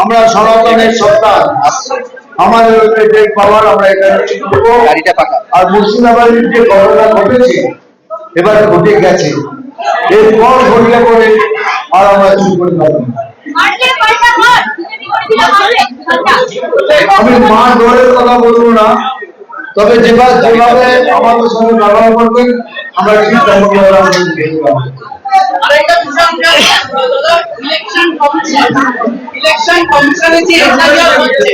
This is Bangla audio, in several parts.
আমরা সনাতনের সন্তান। আমাদের যে পাওয়ার আমরা এখানে গাড়িটা পাকা। আর মুর্শিদাবাদের যে ঘটনা ঘটেছে এবার ঘটে গেছে। এরপর ঘটলে পরে আর আমরা চুপ করে পাল্টা আমি মা ডরের কথা বলব না তবে যেভাবে যেভাবে আমাদের সঙ্গে ব্যবহার করবেন আমরা ঠিক দেখব। আরেকটা বিষয় দাদা ইলেকশন ইলেকশন কমিশনে যে এফআইআর হচ্ছে,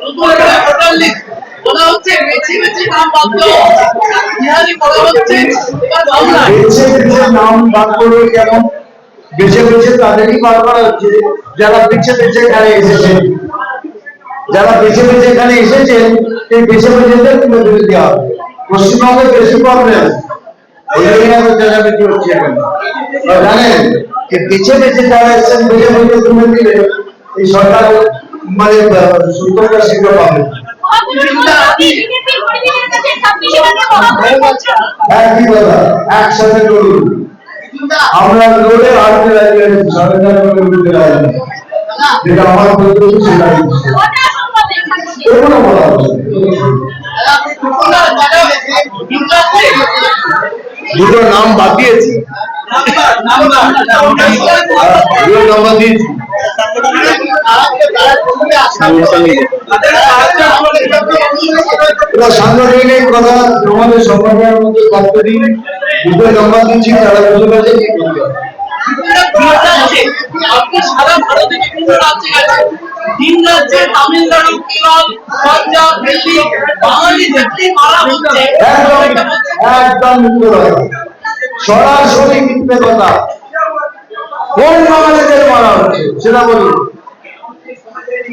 নতুন করে ভোটার লিস্ট বলা হচ্ছে বেছে বেছে নাম বাদ দেওয়া। হচ্ছে বিহারি করা হচ্ছে, এবার বাংলায়। বেছে বেছে নাম বাদ করবে কেন? বেছে বেছে তাদেরই বার করা হচ্ছে। যারা বেছে বেছে এখানে এসেছেন যারা বেছে বেছে এখানে এসেছেন এই বেছে বেছে তুলে তুলে দেওয়া হবে। পশ্চিমবঙ্গে বেশি প্রবলেম ওই জন্য এত চেঁচামেচি হচ্ছে এখন। আপনারা জানেন? যে বেছে বেছে যারা এসেছেন, বেছে বেছে তুলে দিলে। এই সরকার মানে সূত্রটা শীঘ্র পাবে। হ্যাঁ কথা? একসাথে করুন আমরা লড়ে হারতে রাজি আছি সরকার করে উঠতে রাজি যেটা আমার সেটা এগুলো বলা দুটো নাম বাদ দিয়েছি। নাম্বার দিয়েছি। রাজ্যে তামিলনাড়ু বাঙালি একদম একদম সরাসরি কথা। কোন বাঙালিদের মারা হচ্ছে? সেটা বলুন।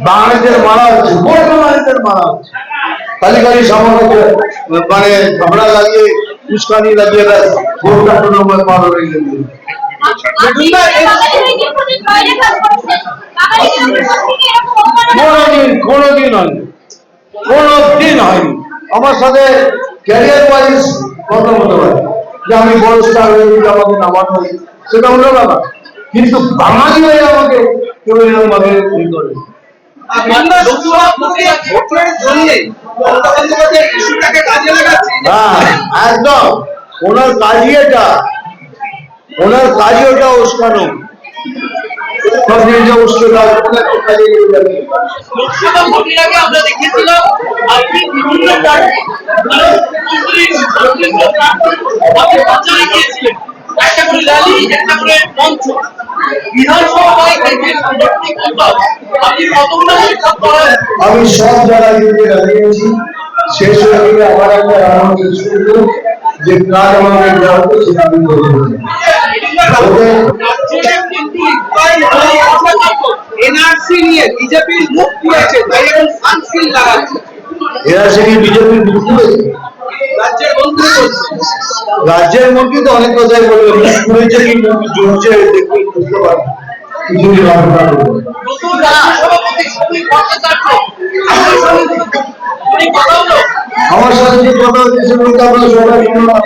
বাঙালিদের মারা হচ্ছে। কোন বাঙালিদের মারা হচ্ছে? খালি মানে লাগিয়ে, উস্কানি লাগিয়ে দেয় ভোট কাটানো নম্বর পার হয়ে গেল। কোনোদিন কোনোদিন হয়নি। কোনোদিন হয়নি। আমার সাথে ক্যারিয়ার ওয়াইজ কথা যে আমি বড় স্টার হয়ে আমাকে নামানো সেটা হলো ব্যাপার। কিন্তু বাঙালি হয়ে আমাকে কেউ এরকম ভাবে ই হ্যাঁ একদম। ওনার কাজই এটা। ওনার কাজই ওটা উস্কানো। আমরা দেখেছিলাম আপনি বিভিন্ন পার্টি আপনি প্রচারে গিয়েছিলেন। একটা করে র্যালি একটা করে মঞ্চ। আমি সব জায়গায় গিয়ে দাঁড়িয়েছি। শেষ হয়ে আমার একটা রান্না যে কাজ আমাকে দেওয়া হতো সেটা আমি করব এনআরসি নিয়ে বিজেপির মুখ খুলেছে তাই এখন সানস্ক্রিন লাগাচ্ছে। এরা সেদিন বিজেপির মুখ খুলেছে? রাজ্যের মন্ত্রী রাজ্যের মন্ত্রী তো অনেক কথাই বলবে মুখ খুলেছে কি জমছে দেখবে বুঝতে পারবে কিছুই ভাবনা করব না। নতুন রাজ্য সভাপতি সমীর ভট্টাচার্য আমার সঙ্গে উনি কথা হলো আমার সাথে যে কথা হচ্ছে সেগুলো আপনারা সবাই শুনুন না।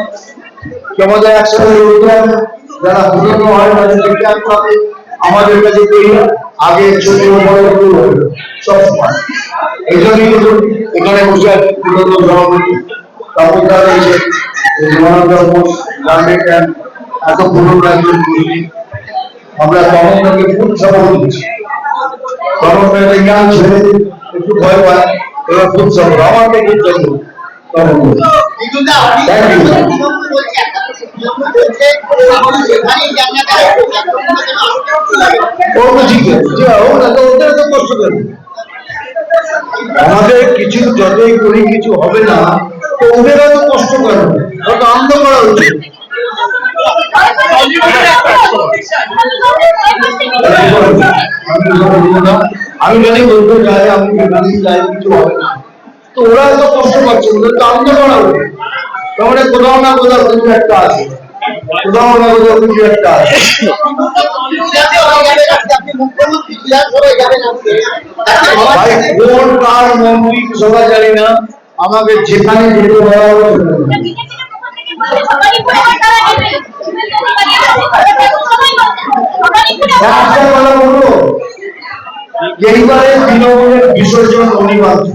আমাদের একসাথে যারা পুরনো হয় তাদের দেখে আসতে হবে। আমাদের কাছে তৈরি আগে ছোট বড় শুরু সব সময় এই জন্যই এখানে বসে পুরনো তখন তারা এসে মনোরম গান্ধী ক্যাম্প এত পুরনো একজন কর্মী আমরা তখন ফুল সভাপতি দিচ্ছি জ্ঞান ছেড়ে একটু ভয় পায় এবার ফুল সফর আমাকে আমাদের কিছু, যতই করি, কিছু হবে না, তো ওদের তো কষ্ট করে। আনন্দ করা। উচিত আমি জানি বলতে চাই আমি জানি চাই কিছু হবে না। তো ওরা এত কষ্ট ওদের তো করা কোথাও না কোথাও কিছু একটা আছে? কোথাও না কোথাও কিছু একটা আছে? কোন কার মন্ত্রী সবাই জানি না। আমাকে যেখানে যেতে বলা। একটা কথা বলব এইবারে বিসর্জন অনিবার্য